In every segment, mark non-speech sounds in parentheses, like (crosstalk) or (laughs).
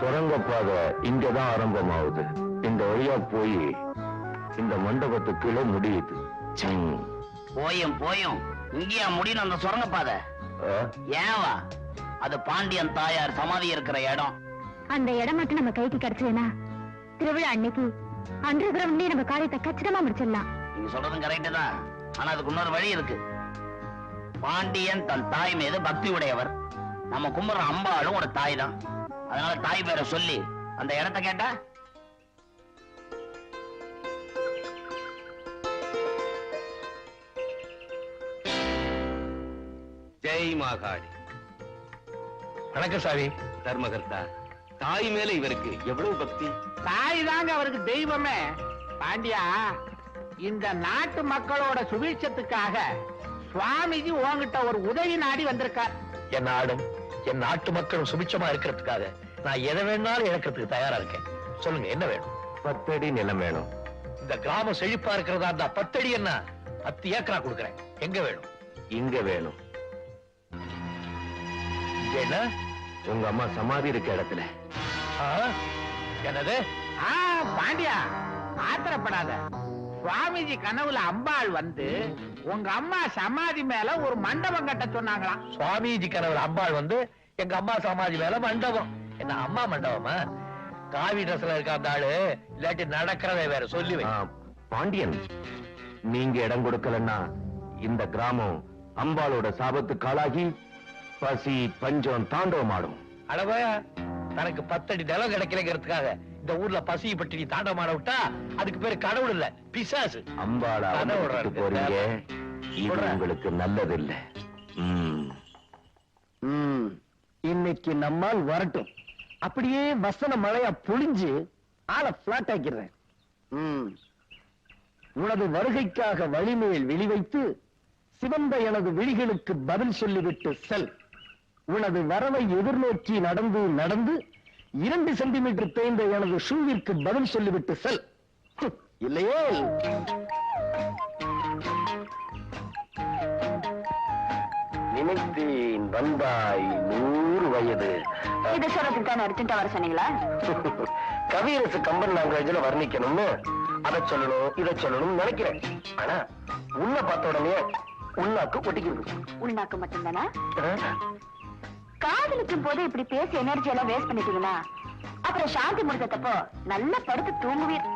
சுரங்கப்பாதை இங்கதான் ஆரம்பமாகுது. இந்த வழியா போய் இந்த மண்டபத்துக்குள்ள முடியுது. போயும் போயும். இங்கேயா முடியும் அந்த சுரங்கப்பாதை? ஏவா அது பாண்டியன் தாயார் சமாதி இருக்கிற இடம். அந்த இடம் மட்டும் நம்ம கைக்கு கிடைச்சதுன்னா திருவிழா அன்னைக்கு அண்டர் கிரவுண்ட்லயே நம்ம காரியத்தை கச்சிதமா முடிச்சிடலாம். நீங்க சொல்றதும் கரெக்ட் தான். ஆனா அதுக்கு இன்னொரு வழி இருக்கு. பாண்டியன் தன் தாய் மீது பக்தி உடையவர். நம்ம கும்பிடுற அம்பாளும் ஒரு தாய் தான். அதனால தாய் பேரை சொல்லி அந்த இடத்த கேட்டா? ஜெய் மாகாளி வணக்கம் சாமி. தர்மகர்த்தா தாய் மேல இவருக்கு எவ்வளவு பக்தி? தாய் தாங்க அவருக்கு தெய்வமே. பாண்டியா இந்த நாட்டு மக்களோட சுபீட்சத்துக்காக சுவாமிஜி உன்கிட்ட ஒரு உதவி நாடி வந்திருக்கார். என் நாடும் என் நாட்டு மக்களும் சுபிட்சமா இருக்கிறதுக்காக நான் எதை வேணாலும் இழக்கிறதுக்கு தயாரா இருக்கேன். சொல்லுங்க என்ன வேணும்? பத்தடி நிலம் வேணும். இந்த கிராமம் செழிப்பா இருக்கிறதா இருந்தா பத்தடி என்ன? பத்து ஏக்கரா கொடுக்கறேன். எங்க வேணும்? இங்க வேணும். என்ன? உங்க அம்மா சமாதி இருக்க இடத்துல. ஆ? என்னது? ஆ பாண்டியா ஆத்திரப்படாத. சுவாமிஜி கனவுல அம்பாள் வந்து உங்க அம்மா சமாதி மேல ஒரு மண்டபம் கட்ட சொன்னாங்களாம். சுவாமிஜி கனவுல அம்பாள் வந்து எங்க அம்மா சமாதி மேல மண்டபம். என்ன அம்மா மண்டபமா? காவி ட்ரெஸ்ல இருக்க அந்த ஆளு இல்லாட்டி நடக்கிறதை வேற சொல்லி வை. பாண்டியன் நீங்க இடம் கொடுக்கலன்னா இந்த கிராமம் அம்பாளோட சாபத்துக்கு ஆளாகி பசி பஞ்சம் தாண்டவமாடும் அளவ தனக்கு பத்தடி நிலம் கிடைக்கலங்கிறதுக்காக இந்த ஊர்ல பசி பட்டினி தாண்ட மாட விட்டா அதுக்கு பேரு கடவுள் இல்ல பிசாசு அம்பாளை. போறீங்க இது. உங்களுக்கு நல்லது இல்ல ம். இன்னைக்கு நம்மால் வரட்டும் அப்படியே வசன மழையா பொழிஞ்சு ஆளை பிளாட் ஆக்கிடுறேன் ம். உனது வருகைக்காக வழிமேல் வெளிவைத்து சிவந்த எனது விழிகளுக்கு பதில் சொல்லிவிட்டு செல் உனது வரவை எதிர்நோக்கி நடந்து நடந்து இரண்டு சென்டிமீட்டர் தேய்ந்த எனது ஷூவிற்கு பதில் சொல்லிவிட்டு செல். (laughs) இல்லையே? நினைத்தேன் வந்தாய் நூறு வயது. இது சொல்றதுக்கு தான் அர்ஜென்டா வர சொன்னீங்களா? (laughs) கவியரசு கம்பன் லாங்குவேஜ்ல வர்ணிக்கணும்னு. அதை சொல்லணும் இதை சொல்லணும்னு நினைக்கிறேன். ஆனா உன்னை பார்த்த உடனே உன்னாக்கு ஒட்டிக்கிறது உள்நாக்கு மட்டும்தானா? காதலிக்கும் போது இப்படி பேசி எனர்ஜி எல்லாம் வேஸ்ட் பண்ணிட்டீங்கன்னா அப்புறம் சாந்தி முடிஞ்சதப்போ நல்லா படுத்து தூங்குவீர்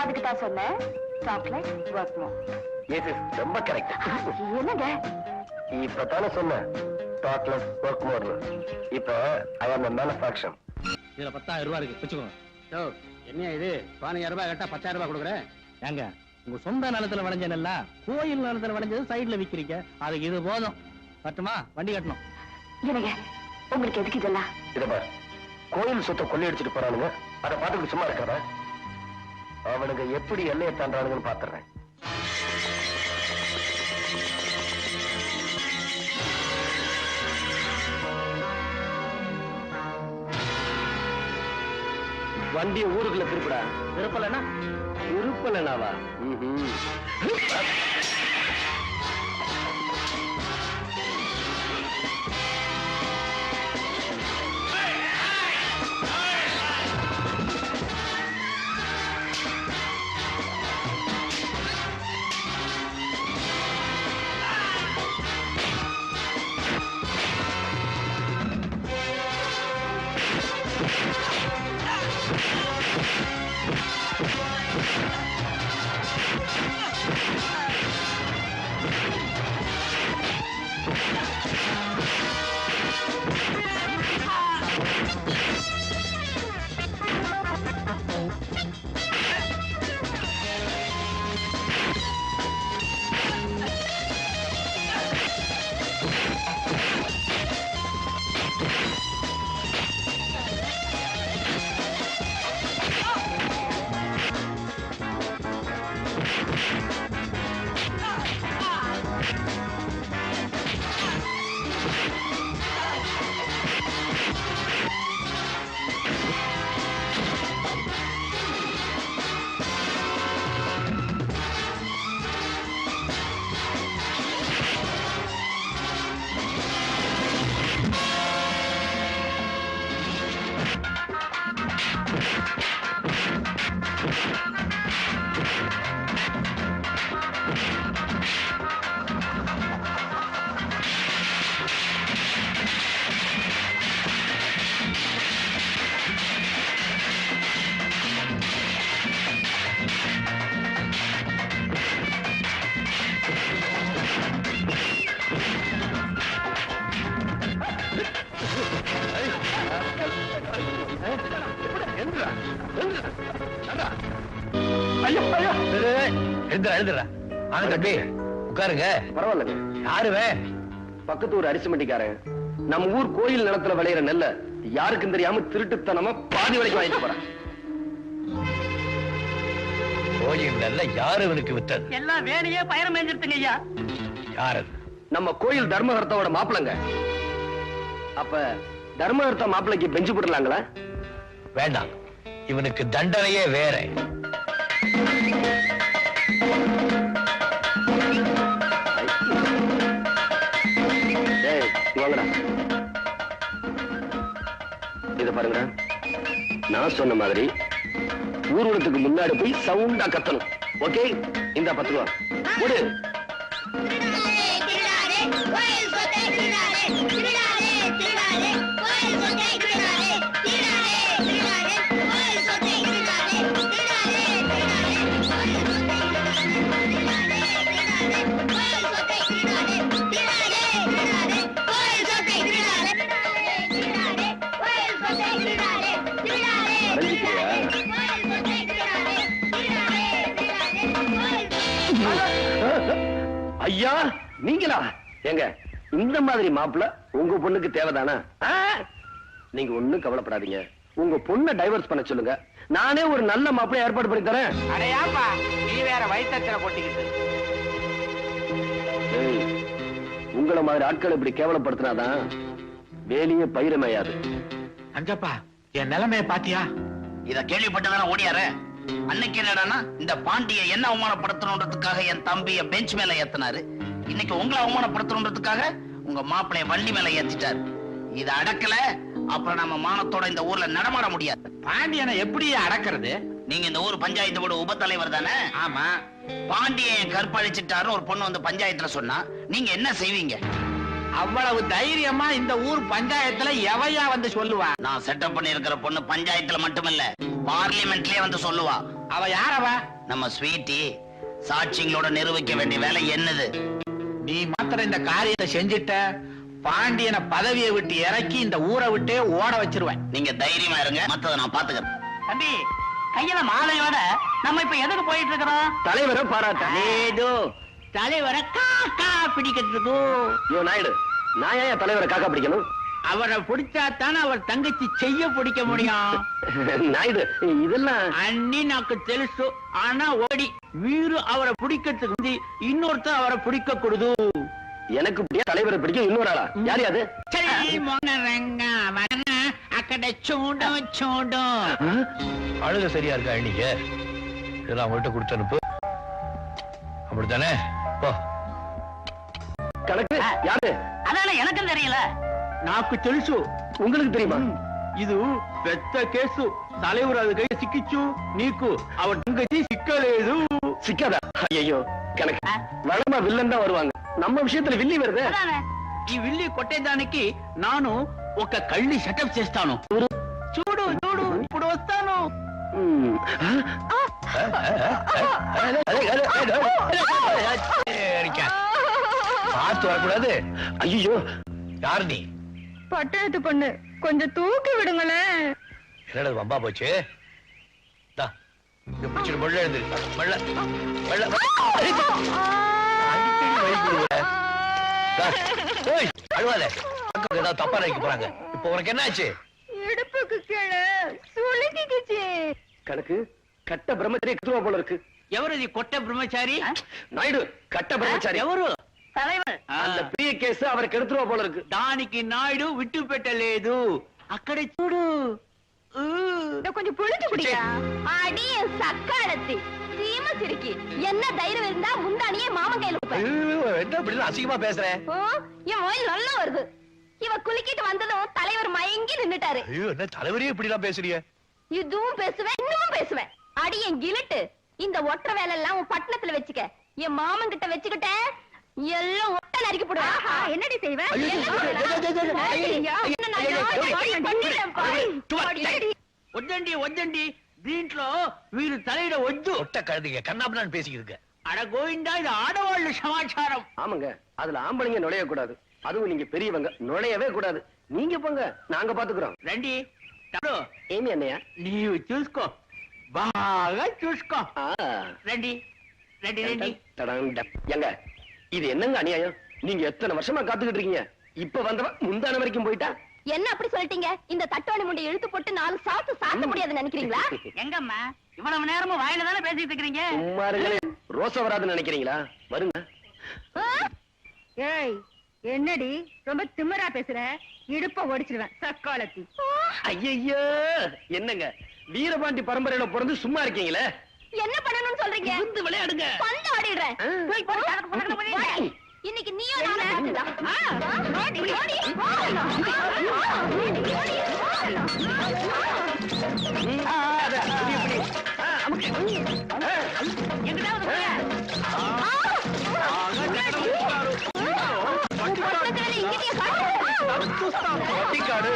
அதுக்கு தான் சொன்னேன் சாக்லேட் ஒர்க் மோ Yes, yes, ரொம்ப கரெக்ட் என்னங்க? இப்பதானே சொன்னேன் டாக்லஸ் ஒர்க் மோர்னு இப்ப ஐ ஆம் மேனுஃபேக்சர் இதுல பத்தாயிரம் ரூபாய் இருக்கு வச்சுக்கோங்க. என்ன இது? பதினஞ்சாயிரம் ரூபாய் கேட்டா பத்தாயிரம் ரூபாய் கொடுக்குறேன். ஏங்க உங்க சொந்த நிலத்துல விளைஞ்ச நெல்லா கோயில் நிலத்துல விளைஞ்சது சைடுல விக்கிறீங்க. அதுக்கு இது போதும். கட்டுமா வண்டி கட்டணும். என்னங்க? உங்களுக்கு எதுக்கு இதெல்லாம் இத பார். கோயில் சொத்தை கொள்ளையடிச்சிட்டு போறானுங்க அதை பார்த்துட்டு சும்மா இருக்காத அவனுங்க எப்படி எல்லையை தாண்டானுங்கன்னு பாத்துறேன். வண்டியை ஊருக்குள்ள திருப்பிடா. விருப்பலன்னா திருப்பலனாவா தம்பி உட்காருங்க. யாருவே? பக்கத்து ஊர் அரிசி மண்டிக்காரன் நம்ம ஊர் கோயில் நிலத்துல விளையிற நெல்ல யாருக்கும் தெரியாம திருட்டுத்தனமா பாதி வரைக்கும் வாங்கிட்டு போறேன். கோயில் நல்ல யாரு இவனுக்கு வித்தது? எல்லாம் வேலையே பயணம் மேஞ்சிருத்துங்க ஐயா. யார் அது? நம்ம கோயில் தர்மகர்த்தாவோட மாப்பிளைங்க அப்ப தர்மகர்த்தா மாப்பிளைக்கு பெஞ்சு போடலாங்களா வேண்டாம். இவனுக்கு தண்டனையே வேற. இத பாருங்க நான் சொன்ன மாதிரி ஊர்வலத்துக்கு முன்னாடி போய் சவுண்டா கத்தணும். ஓகே இந்த பத்து ரூபா. ஐயா நீங்களா? ஏங்க இந்த மாதிரி மாப்பிள்ள உங்க பொண்ணுக்கு தேவைதானா? ஆ? நீங்க ஒண்ணும் கவலைப்படாதீங்க. உங்க பொண்ணை டைவர்ஸ் பண்ண சொல்லுங்க. நானே ஒரு நல்ல மாப்பிள்ளை ஏற்பாடு பண்ணி தரேன். அடையாப்பா நீ வேற வயிற்றுல கொட்டிக்கிட்டு உங்கள மாதிரி ஆட்களை இப்படி கேவலப்படுத்தினாதான் வேலையே பயிரமையாது. அஞ்சப்பா என் நிலைமைய பாத்தியா? இத கேள்விப்பட்டுதானே ஓடியாரு. அன்னைக்கு என்னடான்னா இந்த பாண்டிய என்ன அவமானப்படுத்தணுன்றதுக்காக என் தம்பிய பெஞ்ச் மேல ஏத்தினாரு. இன்னைக்கு உங்களை அவமானப்படுத்தணுன்றதுக்காக உங்க மாப்பிளைய வண்டி மேல ஏத்திட்டாரு. இத அடக்கல அப்புறம் நம்ம மானத்தோட இந்த ஊர்ல நடமாட முடியாது. பாண்டியனை எப்படி அடக்கிறது? நீங்க இந்த ஊர் பஞ்சாயத்து போர்டு உபத்தலைவர் தானே? ஆமா. பாண்டியன் கற்பழிச்சிட்டாருன்னு ஒரு பொண்ணு வந்து பஞ்சாயத்துல சொன்னா நீங்க என்ன செய்வீங்க? அவ்வளவு தைரியமா இந்த ஊர் பஞ்சாயத்துல எவையா வந்து சொல்லுவா? நான் செட்டப் பண்ணி இருக்கிற பொண்ணு பஞ்சாயத்துல மட்டுமில்ல பார்லிமெண்ட்லயே வந்து சொல்லுவா. அவ யாரவ? நம்ம ஸ்வீட்டி சாட்சிங்களோட நிரூபிக்க வேண்டிய வேலை என்னது? நீ மாத்திரம் இந்த காரியத்தை செஞ்சிட்ட பாண்டியனை பதவியை விட்டு இறக்கி இந்த ஊரை விட்டே ஓட வச்சிருவேன். நீங்க தைரியமா இருங்க மத்தத நான் பாத்துக்கிறேன். தம்பி கையில மாலையோட நம்ம இப்ப எதுக்கு போயிட்டு இருக்கிறோம்? தலைவரை பாராட்ட. தலைவரை காக்கா பிடிக்கிறது இருக்கும் நாயுடு நான் ஏன் தலைவரை காக்கா பிடிக்கணும்? அவரை பிடிச்சா தானே அவர் தங்கச்சி செய்ய பிடிக்க முடியும். (laughs) நாயுடு இதெல்லாம் அண்ணி நாக்கு தெலுசு ஆனா ஓடி. வீரு அவரை பிடிக்கிறதுக்கு வந்து இன்னொருத்தர் அவரை பிடிக்க கூடுது எனக்கு இப்படியே தலைவரை பிடிக்கும் இன்னொரு ஆளா? யார் அக்கட சூடும் சூடும். அழுக சரியா இருக்கா நீங்க இதெல்லாம் அவங்கள்ட்ட கொடுத்து அனுப்பு. அப்படித்தானே? கணக்கு யாரு அதான எனக்கும் தெரியல నాకు తెలుసు உங்களுக்கு தெரியுமா ఇది పెద్ద కేసు தலைவராது கை சிக்கிச்சு நீக்கு அவன் தங்கச்சி சிக்கலேது சிக்காதா ஐயோ கணக்கு வடமா வில்லன் தான் வருவாங்க நம்ம விஷயத்துல வில்லி வருது ఈ విల్లి కొట్టేదానికి నాను ఒక కళ్ళి సెటప్ చేస్తాను చూడు చూడు ఇప్పుడు వస్తాను பார்த்து வரக்கூடாது. ஐயோ யார் நீ பட்டணத்து பொண்ணு. கொஞ்சம் தூக்கி விடுங்களேன் என்னடா வம்பா போச்சு? தா, இங்க பிடிச்சிட்டு மெல்ல எழுந்து. மெல்ல மெல்ல. அடிக்கடி வலிக்குதுங்க. தா, ஓய் அழுவாத. அக்கா ஏதாவது தப்பா நினைக்க போறாங்க. இப்போ உனக்கு என்ன ஆச்சு இடுப்புக்கு கீழே சுளுக்கிக்குச்சு. கணக்கு? கட்ட பிரம்மச்சரிய கத்துவா போல இருக்கு ఎవరిది కొట్ట బ్రహ్మచారి நாயுடு கட்ட பிரம்மச்சாரி ఎవరు தலைவர் அந்த பெரிய கேஸ் அவரை கெடுத்துருவா போல இருக்கு దానికి నాయుడు విట్టు పెట్టలేదు అక్కడ చూడు ఊ. கொஞ்சம் புளிஞ்சு குடியா அடிய சக்காலத்தி சீம சிரிக்கி என்ன தைரியம் இருந்தா முந்தானியே மாமன் கையில கொடுப்பேன் ஐயோ, என்ன இப்படி எல்லாம் அசிங்கமா பேசுற ஓ, என் மொயில் நல்லா வருது இவ குலுக்கிட்டு வந்ததும் தலைவர் மயங்கி நின்னுட்டாரு ஐயோ என்ன தலைவரே இப்படி எல்லாம் பேசுறீங்க இதுவும் பேசுவேன் இன்னமும் பேசுவேன் அடி என் கிழட்டு இந்த ஒற்ற வேலை எல்லாம் உன் பட்டணத்துல வச்சுக்க என் மாமன் கிட்ட வச்சுக்கிட்ட எல்லாம் ஒட்ட நறுக்கி போடுவேன் என்னடி செய்வேன் ஐயோ, என்ன ஐயோ, ஐயோ, ஐயோ, ஐயோ, ஐயோ, ஐயோ, என்ன நான் ஐயோ, யாரை ஐயோ, வாய் பண்ணிட்டேன் பாரு. சும்மா, அடிக்கடி. వద్దండి వద్దండి దీంట్లో వీరు తలయిడ వద్దు ஒட்ட கழுதிங்க கண்ணாபுரான்னு பேசிக்கிட்டு இருக்க అడ గోవిందా ఇది ఆడవాళ్ళు సమాచారం ஆமாங்க அதுல ஆம்பளைங்க நுழைய கூடாது அதுவும் நீங்க பெரியவங்க நுழையவே கூடாது நீங்க போங்க நாங்க பாத்துக்கிறோம் రండి తమ్ముడు ఏమి అన్నయ్య నీవు చూసుకో బాగా చూసుకో ఆ, రండి రండి రండి தடாங் டப். ஏங்க இது என்னங்க அநியாயம் நீங்க எத்தனை வருஷமா காத்துக்கிட்டு இருக்கீங்க இப்ப வந்தவன் முந்தான வரைக்கும் போயிட்டா என்ன அப்படி சொல்லிட்டீங்க இந்த தட்டோணி முண்டை இழுத்து போட்டு நாலு சாத்து சாத்த முடியாதுன்னு நினைக்கிறீங்களா (laughs) எங்கம்மா இவ்வளவு நேரமும் வாயில தானே பேசிட்டு இருக்கிறீங்க சும்மா இருங்களே ரோசா வராதுன்னு நினைக்கிறீங்களா வருங்க ஆ? ஏய் என்னடி ரொம்ப திமிரா பேசுற இடுப்ப ஒடிச்சிருவேன் சக்காலத்தி ஐயையோ என்னங்க வீரபாண்டி பரம்பரையில பிறந்து சும்மா இருக்கீங்களே? என்ன பண்ணணும்னு சொல்றீங்க? வந்து விளையாடுங்க. பந்து ஆடிடுறேன். இன்னைக்கு. பக்கத்துல இங்கேயே காட்டு. பட்டிக்காடு.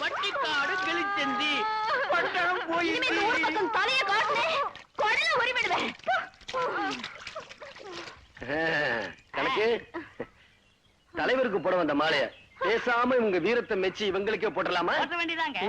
பட்டிக்காடு கிழிச்சந்தி பட்டணம் தலையை குடலை கணக்கு? தலைவருக்கு போட வந்த மாலைய. பேசாம இவங்க வீரத்தை மெச்சு இவங்களுக்கே போட்டலாமா வேண்டியதாங்க